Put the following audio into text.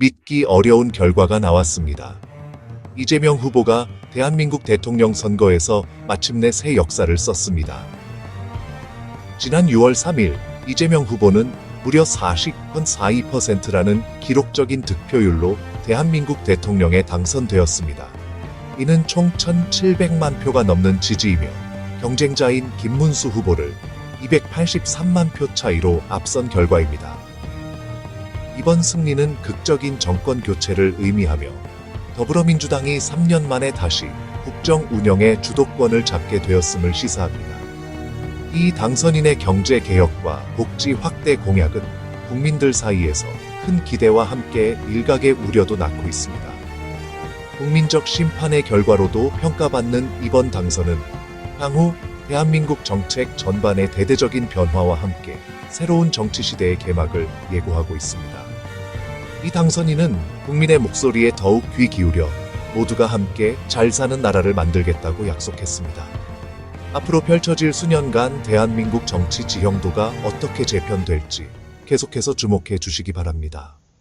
믿기 어려운 결과가 나왔습니다. 이재명 후보가 대한민국 대통령 선거에서 마침내 새 역사를 썼습니다. 지난 6월 3일 이재명 후보는 무려 40.42%라는 기록적인 득표율로 대한민국 대통령에 당선되었습니다. 이는 총 1,700만 표가 넘는 지지이며 경쟁자인 김문수 후보를 283만 표 차이로 앞선 결과입니다. 이번 승리는 극적인 정권 교체를 의미하며 더불어민주당이 3년 만에 다시 국정 운영의 주도권을 잡게 되었음을 시사합니다. 이 당선인의 경제 개혁과 복지 확대 공약은 국민들 사이에서 큰 기대와 함께 일각의 우려도 낳고 있습니다. 국민적 심판의 결과로도 평가받는 이번 당선은 향후 대한민국 정책 전반의 대대적인 변화와 함께 새로운 정치 시대의 개막을 예고하고 있습니다. 이 당선인은 국민의 목소리에 더욱 귀 기울여 모두가 함께 잘 사는 나라를 만들겠다고 약속했습니다. 앞으로 펼쳐질 수년간 대한민국 정치 지형도가 어떻게 재편될지 계속해서 주목해 주시기 바랍니다.